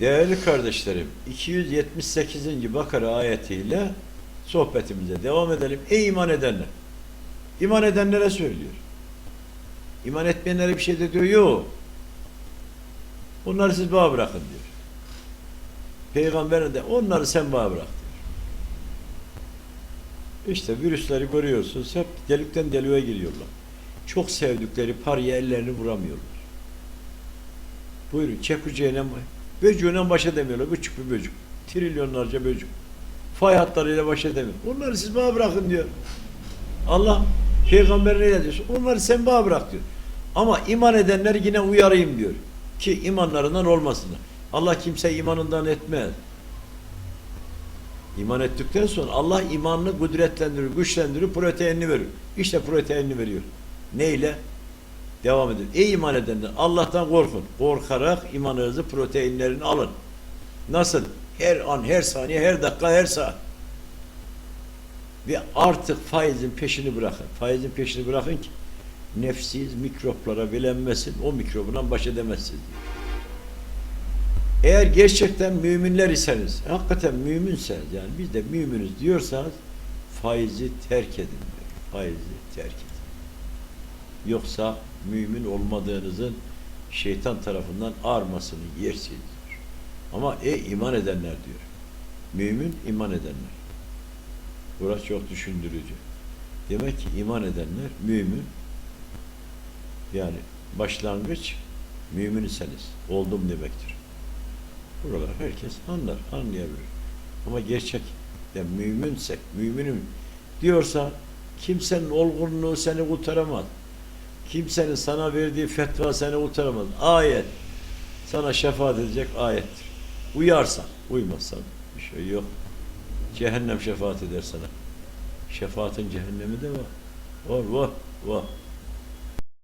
Değerli kardeşlerim, 278. Bakara ayetiyle sohbetimize devam edelim. Ey iman edenler! İman edenlere söylüyor. İman etmeyenlere bir şey de diyor. Yok. Onları siz bana bırakın diyor. Peygamberin de onları sen bana bırak diyor. İşte virüsleri görüyorsunuz. Hep delikten deliğe giriyorlar. Çok sevdikleri paraya ellerini vuramıyorlar. Buyurun çekuceğine böcüğüne baş edemiyorlar. Küçük bir böcük. Trilyonlarca böcük. Fay hatlarıyla baş edemiyor. Onları siz bana bırakın diyor. Allah peygamberine ne diyorsun? Onları sen bana bırak diyor. Ama iman edenler yine uyarayım diyor. Ki imanlarından olmasınlar. Allah kimse imanından etmez. İman ettikten sonra Allah imanını kudretlendirir, güçlendirir, proteinini verir. İşte proteinini veriyor. Neyle? Devam edin. Ey iman edenler Allah'tan korkun. Korkarak imanınızı proteinlerini alın. Nasıl? Her an, her saniye, her dakika, her saat. Ve artık faizin peşini bırakın. Faizin peşini bırakın ki nefsiz mikroplara bilenmesin. O mikrobundan baş edemezsiniz. Eğer gerçekten müminler iseniz, hakikaten müminseniz yani biz de müminiz diyorsanız faizi terk edin. Faizi terk edin. Yoksa mümin olmadığınızın şeytan tarafından armasını yersiniz diyor. Ama e iman edenler diyor. Mümin iman edenler. Burası çok düşündürücü. Demek ki iman edenler mümin yani başlangıç mümin iseniz oldum demektir. Buralar herkes anlar, anlayabilir. Ama gerçek ya müminsek, müminim diyorsa kimsenin olgunluğu seni kurtaramaz. Kimsenin sana verdiği fetva seni kurtaramaz. Ayet sana şefaat edecek ayettir. Uyarsan, uymazsan bir şey yok. Cehennem şefaat eder sana. Şefaatin cehennemi de var. Var, var, var.